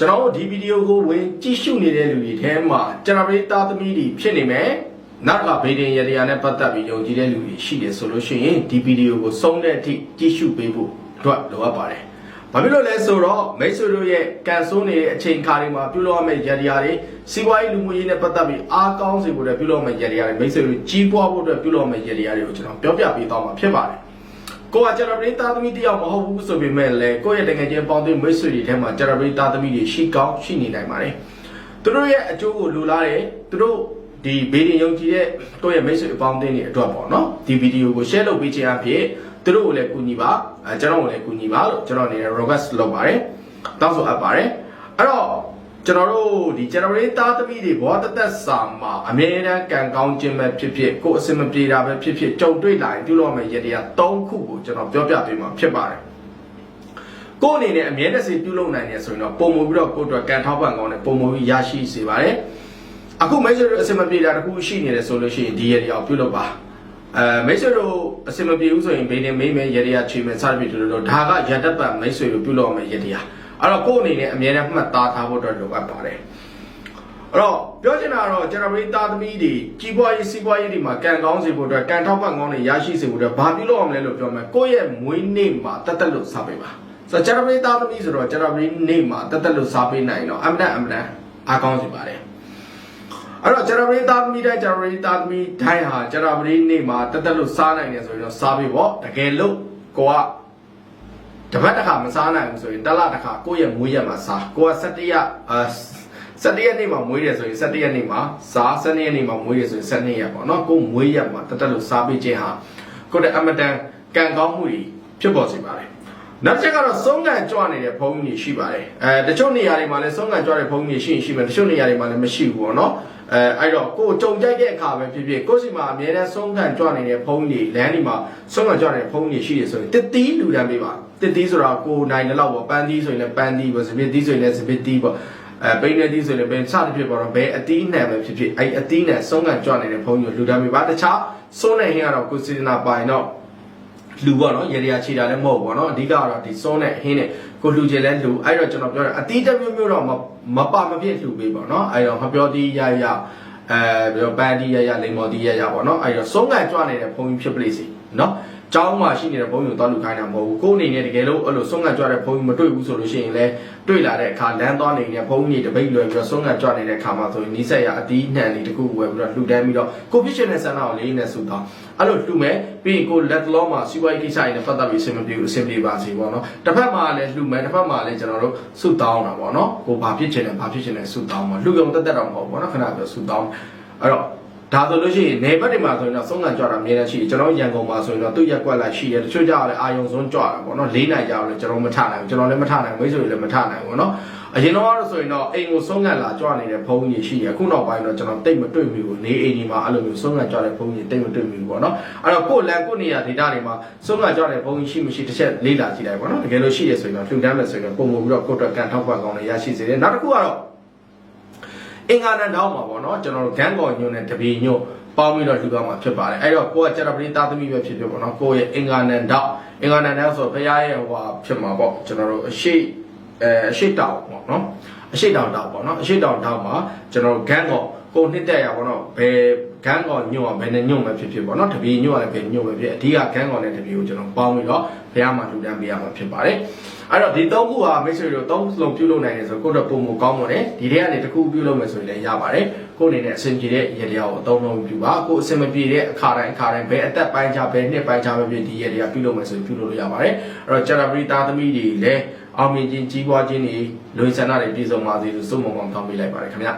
ကျွန်တော်တို့ဒီဗီဒီယိုကိုဝင်ကြည့်ရှုနေတဲ့လူတွေထဲမှာကျွန်တော်တို့သားသမီးတွေဖြစ်နေမယ်နောက်ကဗေဒင်ရတရားနဲ့ပတ်သက်ပြီးယုံကြည်တဲ့လူတွေရှိတယ်ဆိုလို့ရှိရင်ဒီဗီဒီယိုကိုဆုံးတဲ့အထိကြည့်ရှုပေးဖို့အတွက်လိုအပ်ပါတယ်။ဘာဖြစ်လို့လဲဆိုတော့မိတ်ဆွေတို့ရဲ့ကန်ဆိုးနေတဲ့အချိန်ခါတွေမှာပြုလုပ်ရမယ့်ရတရားတွေစီးပွားရေးလူမှုရေးနဲ့ပတ်သက်ပြီးအားကောင်းစေဖို့အတွက်ပြုလုပ်ရမယ့်ရတရားတွေမိတ်ဆွေတို့ကြီးပွားဖို့အတွက်ပြုလုပ်ရမယ့်ရတရားတွေကိုကျွန်တော်ပြောပြပေးသွားမှာဖြစ်ပါတယ်။ ကိုကကျွန်တော်ပရိသတ်သမီးတယောက်မဟုတ်ဘူးဆိုပေမဲ့လည်းကိုယ့်ရဲ့တကယ်ချင်းပေါင်းသိမိတ်ဆွေတွေထဲမှာကျွန်တော်ပရိသတ်သမီးတွေရှိကောင်းရှိနေနိုင်ပါတယ်။သူတို့ရဲ့အကျိုးကိုလူလားတယ်သူတို့ဒီဗီဒီယိုယုံကြည်တဲ့ကိုယ့်ရဲ့မိတ်ဆွေအပေါင်းအသင်းတွေအတွက်ပေါ့နော်ဒီဗီဒီယိုကို share လုပ်ပေးခြင်းအဖြစ်သူတို့ကိုလည်းကူညီပါအဲကျွန်တော်ကိုလည်းကူညီပါလို့ကျွန်တော်အနေနဲ့ request လုပ်ပါတယ်။တောင်းဆိုအပ်ပါတယ်။အဲ့တော့ ကျွန်တော်တို့ဒီ generate သားသမီးတွေဘောတသက်စာမှာအမြဲတမ်းကံကောင်းခြင်းပဲဖြစ်ဖြစ်ကိုယ်အစင်မပြေတာပဲဖြစ်ဖြစ်ကြုံတွေ့လာရင်ပြုလုပ်မယ့်ရတရား၃ခုကိုကျွန်တော်ပြောပြပေးမှာဖြစ်ပါတယ်ကိုယ်အနေနဲ့အမြဲတစေပြုလုပ်နိုင်တယ်ဆိုရင်တော့ပုံမူပြီးတော့ကိုယ့်အတွက်ကံထောက်ပံ့ကောင်းတဲ့ပုံမူပြီးရရှိစေပါတယ်အခုမိတ်ဆွေတို့အစင်မပြေတာတစ်ခုရှိနေတယ်ဆိုလို့ရှိရင်ဒီရတရားကိုပြုလုပ်ပါအဲမိတ်ဆွေတို့အစင်မပြေဘူးဆိုရင်ဘေးနေမိမ့်မယ်ရတရားချေမယ်စသဖြင့်တို့ဒါကရတတ်ပတ်မိတ်ဆွေတို့ပြုလုပ်ရမယ့်ရတရား အဲ့တော့ကိုယ့်အနေနဲ့အမြဲတမ်းမှတ်သားထားဖို့အတွက်လိုအပ်ပါတယ်အဲ့တော့ပြောချင်တာကတော့ကျွန်တော်တို့သားသမီးတွေကြီးပွားရေးစီးပွားရေးတွေမှာကံကောင်းစေဖို့အတွက်ကံထောက်ပံ့ကောင်းတွေရရှိစေဖို့အတွက်ဘာပြုလုပ်ရမလဲလို့ပြောမယ်ကိုယ့်ရဲ့မွေးနေ့မှာတတ်တက်လို့စားပေးပါဆိုတော့ကျွန်တော်တို့သားသမီးဆိုတော့ကျွန်တော်တို့နေ့မှာတတ်တက်လို့စားပေးနိုင်တော့အမှန်အမှန်အားကောင်းစေပါတယ်အဲ့တော့ကျွန်တော်တို့သားသမီးတိုင်းကျွန်တော်တို့သားသမီးတိုင်းဟာကျွန်တော်တို့နေ့မှာတတ်တက်လို့စားနိုင်တယ်ဆိုရင်တော့စားပေးပေါ့တကယ်လို့ကိုက တပတ်တစ်ခါမစားနိုင်ဘူးဆိုရင်တစ်လတစ်ခါကိုယ့်ရဲ့မွေးရက်မှာစားကိုက17ရက်အာ17ရက်နေ့မှာမွေးတယ်ဆိုရင်17ရက်နေ့မှာစား17ရက်နေ့မှာမွေးတယ်ဆိုရင်17ရက်ပေါ့နော်ကိုယ်မွေးရက်မှာတတက်လို့စားပေးခြင်းဟာကိုယ့်ရဲ့အမတန်ကံကောင်းမှုတွေဖြစ်ပေါ်စေပါတယ်နောက်တစ်ချက်ကတော့ဆုံးခံကြွနေတဲ့ဘုံကြီးရှိပါတယ်အဲတချို့နေရာတွေမှာလည်းဆုံးခံကြွတဲ့ဘုံကြီးရှိရင်ရှိမယ်တချို့နေရာတွေမှာလည်းမရှိဘူးပေါ့နော်အဲအဲ့တော့ကိုယ်ကြုံကြိုက်တဲ့အခါပဲဖြစ်ဖြစ်ကိုယ့်စီမှာအများနဲ့ဆုံးခံကြွနေတဲ့ဘုံကြီးလမ်းဒီမှာဆုံးခံကြွနေတဲ့ဘုံကြီးရှိရဆိုရင်တစ်တီးလူတန်းပေးပါ တစ်တီးဆိုတာကိုယ်နိုင်တဲ့လောက်ပေါ့ပန်းတီးဆိုရင်လည်းပန်းတီးပေါ့စပစ်တီးဆိုရင်လည်းစပစ်တီးပေါ့အဲပိန်းနေတီးဆိုရင်လည်းပိန်းစသဖြင့်ပေါ့တော့ဘယ်အတီးနဲ့ပဲဖြစ်ဖြစ်အဲ့အတီးနဲ့ဆုံးခံကြွနေတဲ့ဘုံကြီးကိုလူတန်းပေးပါတခြားဆုံးနေဟင်းကတော့ကိုယ်စေတနာပိုင်တော့လူပေါ့နော်ရေရချီတာလည်းမဟုတ်ဘူးပေါ့နော်အဓိကကတော့ဒီစောနဲ့ဟင်းနဲ့ကိုလူကျင်လဲလူအဲ့တော့ကျွန်တော်ပြောတယ်အတီးတစ်မျိုးမျိုးတော့မမပါမဖြစ်လူပေးပေါ့နော်အဲ့တော့မပြောတီးရရအဲပြီးတော့ပန်းတီးရရလိမ္မော်တီးရရပေါ့နော်အဲ့တော့ဆုံးကန်ကြွနေတဲ့ဘုံကြီးဖြစ်ပလိစီနော် ကျောင်းမှာရှိနေတဲ့ဘုံကြီးကိုသွားလူခိုင်းတာမဟုတ်ဘူးကိုယ်အနေနဲ့တကယ်လို့အဲ့လိုဆုံးကန်ကြွတဲ့ဘုံကြီးမတွေ့ဘူးဆိုလို့ရှိရင်လည်းတွေ့လာတဲ့အခါလမ်းသွားနေတဲ့ဘုံကြီးတပိတ်လွယ်ပြီးတော့ဆုံးကန်ကြွနေတဲ့အခါမှာဆိုရင်နီးစက်ရအတီးနှံလေးတစ်ခုဝယ်ပြီးတော့လှူဒန်းပြီးတော့ကိုဖြစ်ချင်တဲ့ဆန္ဒကိုလေးနဲ့ဆူတောင်းအဲ့လိုလှူမယ်ပြီးရင်ကိုလက်လောမှာစီးပွားရေးကိစ္စတွေနဲ့ပတ်သက်ပြီးအဆင်မပြေဘူးအဆင်ပြေပါစေပေါ့နော်တစ်ဖက်မှာလည်းလှူမယ်တစ်ဖက်မှာလည်းကျွန်တော်တို့ဆူတောင်းတာပေါ့နော်ကိုဘာဖြစ်ချင်တယ်ဘာဖြစ်ချင်တယ်ဆူတောင်းမှာလှူုံတက်တက်တော့မဟုတ်ဘူးပေါ့နော်ခဏပြောဆူတောင်းအဲ့တော့ ဒါဆိုလို့ရှိရင်နေဘက်တွေမှာဆိုရင်တော့ဆုံးခံကြွတာအများကြီးရှိတယ်ကျွန်တော်ရန်ကုန်မှာဆိုရင်တော့သူ့ရက်ကွက်လိုက်ရှိတယ်တချို့ကြတော့လည်းအာယုံဆုံးကြွတာပေါ့နော်၄နိုင်ကြတော့လည်းကျွန်တော်မထနိုင်ဘူးကျွန်တော်လည်းမထနိုင်ဘူးမိတ်ဆွေလည်းမထနိုင်ဘူးနော်အရင်တော့ဆိုရင်တော့အိမ်ကိုဆုံးခံလာကြွနေတဲ့ဘုန်းကြီးရှိတယ်အခုနောက်ပိုင်းတော့ကျွန်တော်တိတ်မတွေ့မိဘူးနေအိမ်ဒီမှာအဲ့လိုမျိုးဆုံးခံကြွတဲ့ဘုန်းကြီးတိတ်မတွေ့မိဘူးပေါ့နော်အဲ့တော့ကိုယ်လန်ကိုနေရာဒေတာတွေမှာဆုံးခံကြွတဲ့ဘုန်းကြီးရှိမရှိတစ်ချက်လေးလာကြည့်လိုက်ပေါ့နော်တကယ်လို့ရှိရဆိုရင်တော့လှူဒန်းမယ်ဆိုရင်တော့ပုံပုံပြီးတော့ကိုယ့်အတွက်ကန်ထောက်ပံ့ကောင်းတွေရရှိစေတယ်နောက်တစ်ခုကတော့ အင်္ဂါနံတောင်းမှာပေါ့နော်ကျွန်တော်တို့ဂန်းကော်ညွန့်နဲ့တပီညွန့်ပေါင်းပြီးတော့လှူသွားမှာဖြစ်ပါတယ်အဲ့တော့ကိုကကျရပရိသားသမီးပဲဖြစ်ဖြစ်ပေါ့နော်ကိုယ့်ရဲ့အင်္ဂါနံတောင်းအင်္ဂါနံတောင်းဆိုတော့ဘုရားရဲ့ဟိုဖြစ်မှာပေါ့ကျွန်တော်တို့အရှိအဲအရှိတောင်ပေါ့နော် အရှိတောင်တောင်ပေါ့နော်အရှိတောင်တောင်မှာကျွန်တော်ဂန်းကော်ကိုနှစ်တက်ရပေါ့နော်ဘယ်ဂန်းကော်ညွန့်ဘယ်နဲ့ညွန့်ပဲဖြစ်ဖြစ်ပေါ့နော်တပီညွန့်လည်းပဲညွန့်ပဲဖြစ်အဓိကဂန်းကော်နဲ့တပီကိုကျွန်တော်ပေါင်းပြီးတော့ဘုရားမှာလှူဒန်းပေးရမှာဖြစ်ပါတယ်အဲ့တော့ဒီသုံးခုဟာမိတ်ဆွေတို့သုံးလုံးပြုလုပ်နိုင်တယ်ဆိုကိုယ့်တော့ပုံမကောင်းပါနဲ့ဒီထဲကနေတစ်ခုပြုလုပ်မယ်ဆိုရင်လည်းရပါတယ်ကိုယ့်အနေနဲ့အဆင်ပြေတဲ့ရတရားကိုအသုံးလုံးပြုပါကိုယ်အဆင်မပြေတဲ့အခါတိုင်းအခါတိုင်းဘယ်အသက်ပိုင်းခြားဘယ်နှစ်ပိုင်းခြားပဲဖြစ်ဒီရတရားပြုလုပ်မယ်ဆိုရင်ပြုလုပ်လို့ရပါတယ်အဲ့တော့ကျန်တာပရိသားသမီးတွေလည်း အောင်မြင်ခြင်းကြီးပွားခြင်းတွေလွင်ဆန္ဒတွေပြည့်စုံပါစေလို့စုံမုံအောင်တောင်းပေးလိုက်ပါတယ်ခင်ဗျာ